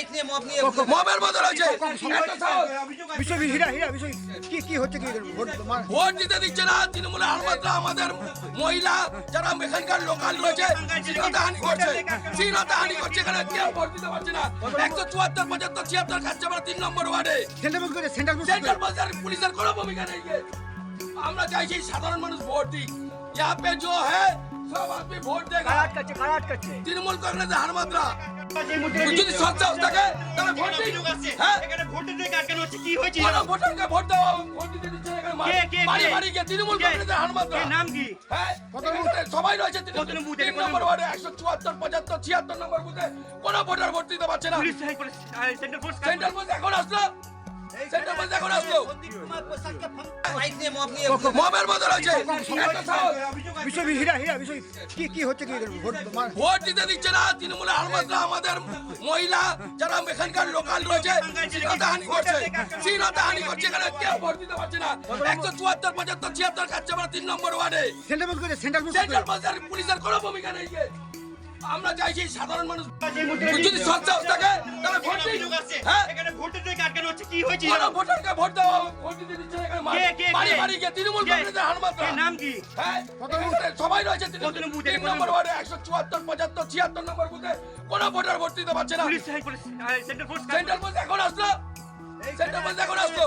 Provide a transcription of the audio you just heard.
Bike নিয়ে mob নিয়ে মবের বদল হয়েছে একটা সাহস। বিষয় হীরা হীরা বিষয় কি কি হচ্ছে কি ভোট মা- ভোট দিতে দিচ্ছে না তৃণমূলের আলমাত্রা আমাদের মহিলা যারা এখানকার লোকাল রয়েছে শ্রীলতা হানি করছে শ্রীলতা হানি করছে এখানে কেউ ভোট দিতে পারছে না একশো চুয়াত্তর পঁচাত্তর ছিয়াত্তর খাচ্ছে আমরা তিন নম্বর ওয়ার্ডে সেন্টার বুথ করে সেন্টার বুথ সেন্ট্রাল বাজার পুলিশের কোনো ভূমিকা নেই है। আমরা চাইছি সাধারণ মানুষ ভোট দিক यहाँ पे जो है তৃণমূল কংগ্রেসের হ্যাঁ? বাড়ি বাড়ি গিয়ে হ্যাঁ? সবাই রয়েছে তৃণমূল। বুথে? নম্বর ওয়ার্ডে একশো চুয়াত্তর পঁচাত্তর ছিয়াত্তর নম্বর বুথে কোন ভোটার ভোট দিতে পারছে না। সেন্ট্রাল ফোর্স এখন আসলো? এখন আসলো? মবের বদল হয়েছে কি কি হচ্ছে কি ভোট দিতে দিচ্ছে না। তৃণমূলের আমাদের মহিলা যারা এখানকার লোকাল রয়েছে শ্রীলতা করছে। শ্রীলতা হানি করছে এখানে। কেউ ভোট দিতে পারছে না। একশো চুয়াত্তর পঁচাত্তর ছিয়াত্তর খাচ্ছে আমরা তিন নম্বর ওয়ার্ডে। সেন্টার বুথ করে সেন্টার বুথ সেন্ট্রাল পুলিশের কোনো ভূমিকা নেই আমরা চাইছি সাধারণ মানুষ যদি সচ্ছাস থাকে তাহলে ভোট হ্যাঁ? কি হয়েছে? ভোটার ভোট দাও ভোট দিতে দিচ্ছে এখানে কে, কে, বাড়ি বাড়ি গিয়ে তৃণমূল কংগ্রেসের হারমাত্রা কে নাম কি? হ্যাঁ সবাই রয়েছে কত বুথ? তিন নম্বর ওয়ার্ডে একশো চুয়াত্তর পঁচাত্তর ছিয়াত্তর নম্বর বুথে কোনো ভোটার ভোট দিতে পারছে না। Police police central force central force এখন আসলো। সেন্ট্রাল ফোর্স এখন আসলো।